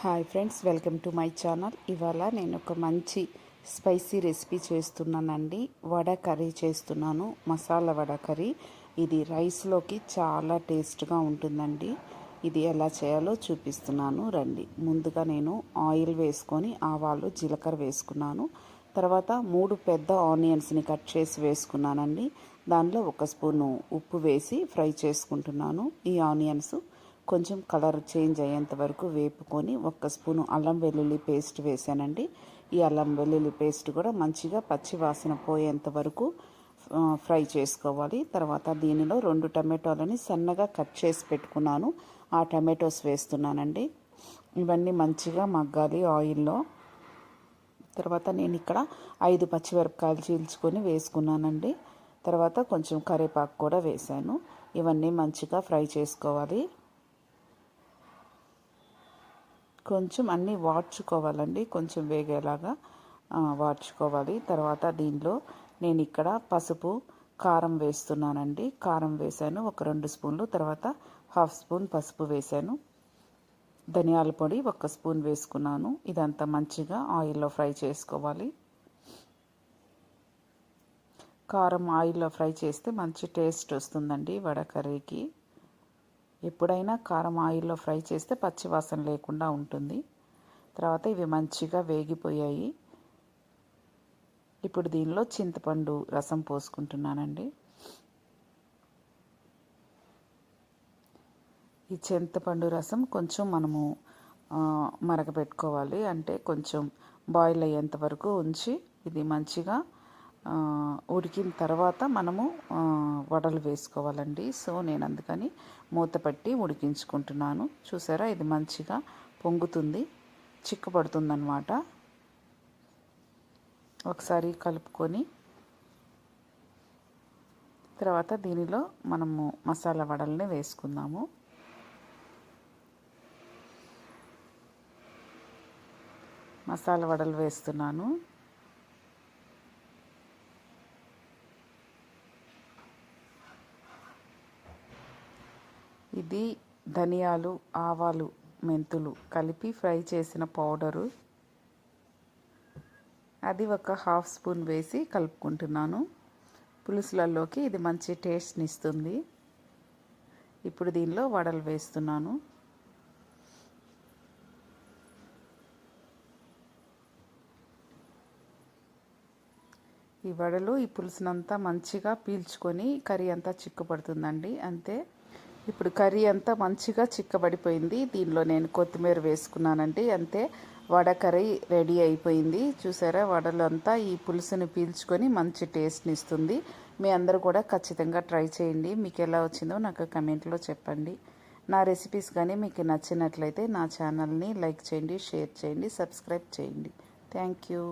Hi friends welcome to my channel. ఇవాళ నేను ఒక మంచి స్పైసీ రెసిపీ చేస్తున్నానండి. వడ కర్రీ చేస్తున్నాను మసాలా వడ కర్రీ. ఇది రైస్లోకి చాలా టేస్ట్గా ఉంటుందండి. ఇది ఎలా చేయాలో చూపిస్తున్నాను. రండి. ముందుగా నేను ఆయిల్ వేసుకొని ఆవాలు జీలకర్ర వేసుకున్నాను. తర్వాత మూడు పెద్ద ఆనియన్స్ని కట్ చేసి వేసుకున్నానండి. దానిలో ఒక స్పూను ఉప్పు వేసి ఫ్రై చేసుకుంటున్నాను. ఈ ఆనియన్స్ కొంచెం కలర్ చేంజ్ అయ్యేంత వరకు వేపుకొని ఒక్క స్పూను అల్లం వెల్లుల్లి పేస్ట్ వేసానండి. ఈ అల్లం వెల్లుల్లి పేస్ట్ కూడా మంచిగా పచ్చి వాసన పోయేంత వరకు ఫ్రై చేసుకోవాలి. తర్వాత దీనిలో రెండు టమాటోలని సన్నగా కట్ చేసి పెట్టుకున్నాను. ఆ టమాటోస్ వేస్తున్నానండి. ఇవన్నీ మంచిగా మగ్గాలి ఆయిల్లో. తర్వాత నేను ఇక్కడ ఐదు పచ్చిమిరపకాయలు చీల్చుకొని వేసుకున్నానండి. తర్వాత కొంచెం కరివేపాకు కూడా వేసాను. ఇవన్నీ మంచిగా ఫ్రై చేసుకోవాలి. కొంచెం అన్నీ వాడ్చుకోవాలండి. కొంచెం వేగేలాగా వాడ్చుకోవాలి. తర్వాత దీనిలో నేను ఇక్కడ పసుపు కారం వేస్తున్నానండి. కారం వేసాను ఒక రెండు స్పూన్లు. తర్వాత హాఫ్ స్పూన్ పసుపు వేసాను ధనియాల పొడి ఒక స్పూన్ వేసుకున్నాను. ఇదంతా మంచిగా ఆయిల్లో ఫ్రై చేసుకోవాలి. కారం ఆయిల్లో ఫ్రై చేస్తే మంచి టేస్ట్ వస్తుందండి వడ కర్రీకి ఎప్పుడైనా కారం ఆయిల్లో ఫ్రై చేస్తే పచ్చివాసన లేకుండా ఉంటుంది. తర్వాత ఇవి మంచిగా వేగిపోయాయి. ఇప్పుడు దీనిలో చింతపండు రసం పోసుకుంటున్నానండి. ఈ చింతపండు రసం కొంచెం మనము మరగపెట్టుకోవాలి అంటే కొంచెం బాయిల్ అయ్యేంత వరకు ఉంచి ఇది మంచిగా ఉడికిన తర్వాత మనము వడలు వేసుకోవాలండి. సో నేను అందుకని మూత పట్టి ఉడికించుకుంటున్నాను. చూసారా? ఇది మంచిగా పొంగుతుంది చిక్కపడుతుందన్నమాట ఒకసారి కలుపుకొని తర్వాత దీనిలో మనము మసాలా వడల్ని వేసుకుందాము. మసాలా వడలు వేస్తున్నాను. ఇది ధనియాలు ఆవాలు మెంతులు కలిపి ఫ్రై చేసిన పౌడరు. అది ఒక హాఫ్ స్పూన్ వేసి కలుపుకుంటున్నాను. పులుసులలోకి ఇది మంచి టేస్ట్ని ఇస్తుంది. ఇప్పుడు దీనిలో వడలు వేస్తున్నాను. ఈ వడలు ఈ పులుసునంతా మంచిగా పీల్చుకొని కర్రీ అంతా చిక్కుపడుతుందండి అంతే. ఇప్పుడు కర్రీ అంతా మంచిగా చిక్కబడిపోయింది. దీనిలో నేను కొత్తిమీర వేసుకున్నానండి. అంతే వడ కర్రీ రెడీ అయిపోయింది. చూసారా వడలంతా ఈ పులుసుని పీల్చుకొని మంచి టేస్ట్ని ఇస్తుంది. మీ అందరూ కూడా ఖచ్చితంగా ట్రై చేయండి. మీకు ఎలా వచ్చిందో నాకు కమెంట్లో చెప్పండి. నా రెసిపీస్ కానీ మీకు నచ్చినట్లయితే నా ఛానల్ని లైక్ చేయండి షేర్ చేయండి సబ్స్క్రైబ్ చేయండి. Thank you.